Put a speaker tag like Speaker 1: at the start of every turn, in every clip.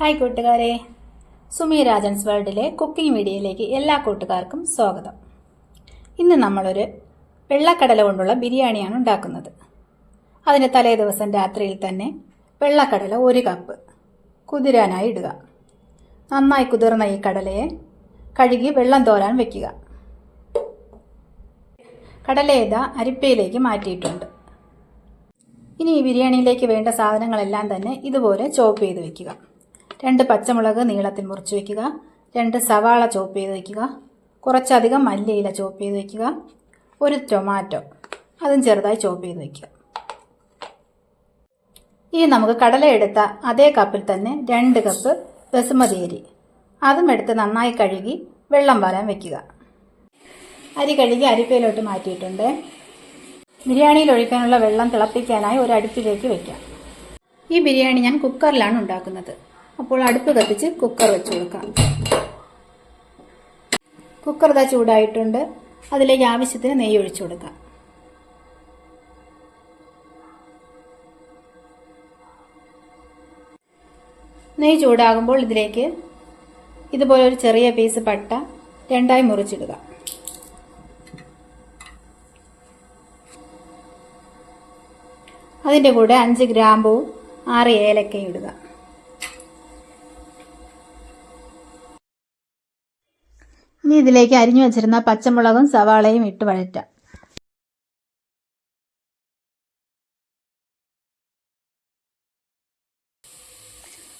Speaker 1: Hi കൂട്ടുകാരെ. Sumi Rajan's വേൾഡിലെ cooking വീഡിയോയിലേക്ക് എല്ലാ കൂട്ടുകാർക്കും സ്വാഗതം. ഇന്ന് നമ്മളൊരു വെള്ളക്കടല കൊണ്ടുള്ള ബിരിയാണിയാണ് ഉണ്ടാക്കുന്നത്. അതിന് തലേ ദിവസം രാത്രിയിൽ തന്നെ വെള്ളക്കടല ഒരു കപ്പ് കുതിരാനായി ഇടുക. നന്നായി കുതിർന്ന ഈ കടലയെ കഴുകി വെള്ളം തോരാൻ വെക്കുക. കടലേത അരിപ്പയിലേക്ക് മാറ്റിയിട്ടുണ്ട്. ഇനി ഈ ബിരിയാണിയിലേക്ക് വേണ്ട സാധനങ്ങളെല്ലാം തന്നെ ഇതുപോലെ ചോപ്പ് ചെയ്ത് വെക്കുക. രണ്ട് പച്ചമുളക് നീളത്തിൽ മുറിച്ച് വയ്ക്കുക രണ്ട് സവാള ചോപ്പ് ചെയ്ത് വയ്ക്കുക കുറച്ചധികം മല്ലിയില ചോപ്പ് ചെയ്ത് വയ്ക്കുക ഒരു ടൊമാറ്റോ അതും ചെറുതായി ചോപ്പ് ചെയ്ത് വയ്ക്കുക ഇനി നമുക്ക് കടല എടുത്ത അതേ കപ്പിൽ തന്നെ രണ്ട് കപ്പ് ബസുമതി അരി. അതും എടുത്ത് നന്നായി കഴുകി വെള്ളം വരാൻ വയ്ക്കുക അരി കഴുകി അരിപ്പയിലോട്ട് മാറ്റിയിട്ടുണ്ട്. ബിരിയാണിയിൽ ഒഴിക്കാനുള്ള വെള്ളം തിളപ്പിക്കാനായി ഒരു അടുപ്പിലേക്ക് വയ്ക്കാം ഈ ബിരിയാണി ഞാൻ കുക്കറിലാണ് ഉണ്ടാക്കുന്നത്. അപ്പോൾ അടുപ്പ് കത്തിച്ച് കുക്കർ വെച്ച് കൊടുക്കാം. കുക്കർ ഇതാ ചൂടായിട്ടുണ്ട്. അതിലേക്ക് ആവശ്യത്തിന് നെയ്യ് ഒഴിച്ചു കൊടുക്കാം. നെയ്യ് ചൂടാകുമ്പോൾ ഇതിലേക്ക് ഇതുപോലെ ഒരു ചെറിയ പീസ് പട്ട രണ്ടായി മുറിച്ചിടുക. അതിന്റെ കൂടെ അഞ്ച് ഗ്രാമ്പൂ ആറ് ഏലക്കയും ഇടുക. ഇനി ഇതിലേക്ക് അരിഞ്ഞു വെച്ചിരുന്ന പച്ചമുളകും സവാളയും ഇട്ട് വഴറ്റാം.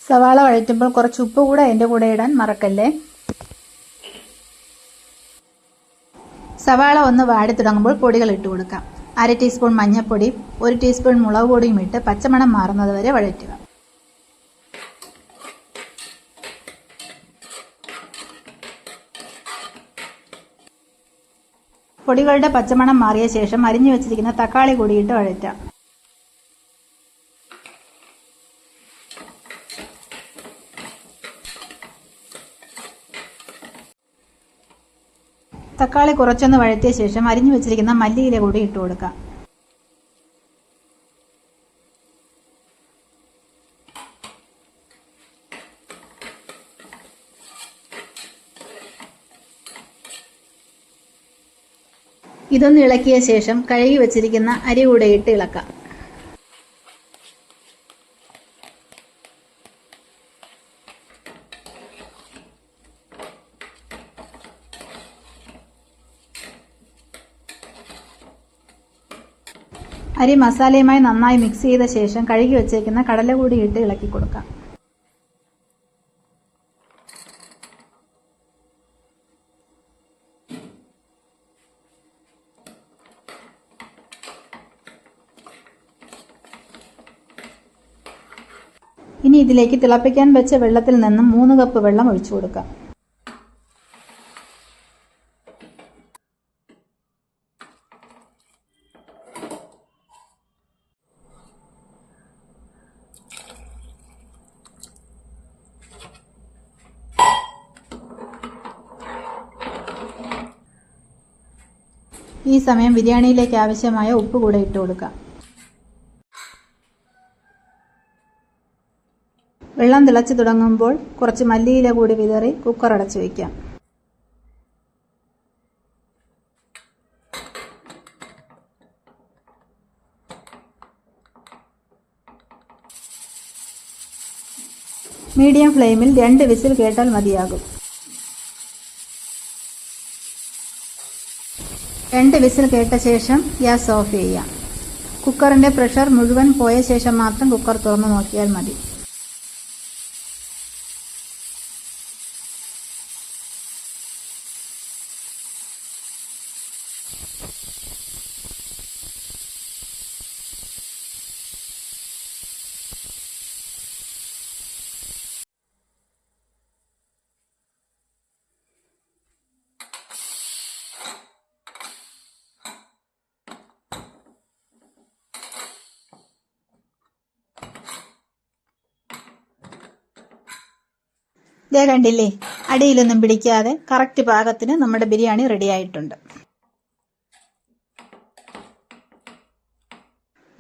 Speaker 1: സവാള വഴറ്റുമ്പോൾ കുറച്ച് ഉപ്പ് കൂടെ അതിന്റെ കൂടെ ഇടാൻ മറക്കല്ലേ? സവാള ഒന്ന് വാടി തുടങ്ങുമ്പോൾ പൊടികൾ ഇട്ട് കൊടുക്കാം. അര ടീസ്പൂൺ മഞ്ഞൾപ്പൊടി ഒരു ടീസ്പൂൺ മുളക് പൊടിയും ഇട്ട് പച്ചമണം മാറുന്നത് വരെ വഴറ്റുക. പൊടികളുടെ പച്ചമണം മാറിയ ശേഷം അരിഞ്ഞു വെച്ചിരിക്കുന്ന തക്കാളി കൂടിയിട്ട് വഴറ്റാം. തക്കാളി കുറച്ചൊന്ന് വഴറ്റിയ ശേഷം അരിഞ്ഞു വെച്ചിരിക്കുന്ന മല്ലിയില കൂടി ഇട്ട് കൊടുക്കാം. ഇതൊന്ന് ഇളക്കിയ ശേഷം കഴുകി വെച്ചിരിക്കുന്ന അരി കൂടെ ഇട്ട് ഇളക്കാം. അരി മസാലയുമായി നന്നായി മിക്സ് ചെയ്ത ശേഷം കഴുകി വെച്ചേക്കുന്ന കടല കൂടി ഇട്ട് ഇളക്കി കൊടുക്കാം. ഇനി ഇതിലേക്ക് തിളപ്പിക്കാൻ വെച്ച വെള്ളത്തിൽ നിന്നും മൂന്ന് കപ്പ് വെള്ളം ഒഴിച്ചു കൊടുക്കാം. ഈ സമയം ബിരിയാണിയിലേക്ക് ആവശ്യമായ ഉപ്പ് കൂടെ ഇട്ട് കൊടുക്കാം. വെള്ളം തിളച്ചു തുടങ്ങുമ്പോൾ കുറച്ച് മല്ലിയില കൂടി വിതറി കുക്കർ അടച്ചു വയ്ക്കാം മീഡിയം ഫ്ലെയിമിൽ രണ്ട് വിസിൽ കേട്ടാൽ മതിയാകും. രണ്ട് വിസിൽ കേട്ട ശേഷം ഗ്യാസ് ഓഫ് ചെയ്യാം. കുക്കറിന്റെ പ്രഷർ മുഴുവൻ പോയ ശേഷം മാത്രം കുക്കർ തുറന്നു നോക്കിയാൽ മതി. ദേ കണ്ടില്ലേ? അടിയിലൊന്നും പിടിക്കാതെ കറക്റ്റ് പാകത്തിന് നമ്മുടെ ബിരിയാണി റെഡി ആയിട്ടുണ്ട്.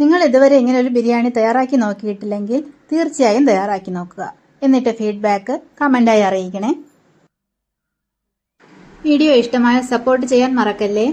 Speaker 1: നിങ്ങൾ ഇതുവരെ ഇങ്ങനെ ഒരു ബിരിയാണി തയ്യാറാക്കി നോക്കിയിട്ടില്ലെങ്കിൽ തീർച്ചയായും തയ്യാറാക്കി നോക്കുക. എന്നിട്ട് ഫീഡ്ബാക്ക് കമന്റായി അറിയിക്കണേ. വീഡിയോ ഇഷ്ടമായ സപ്പോർട്ട് ചെയ്യാൻ മറക്കല്ലേ?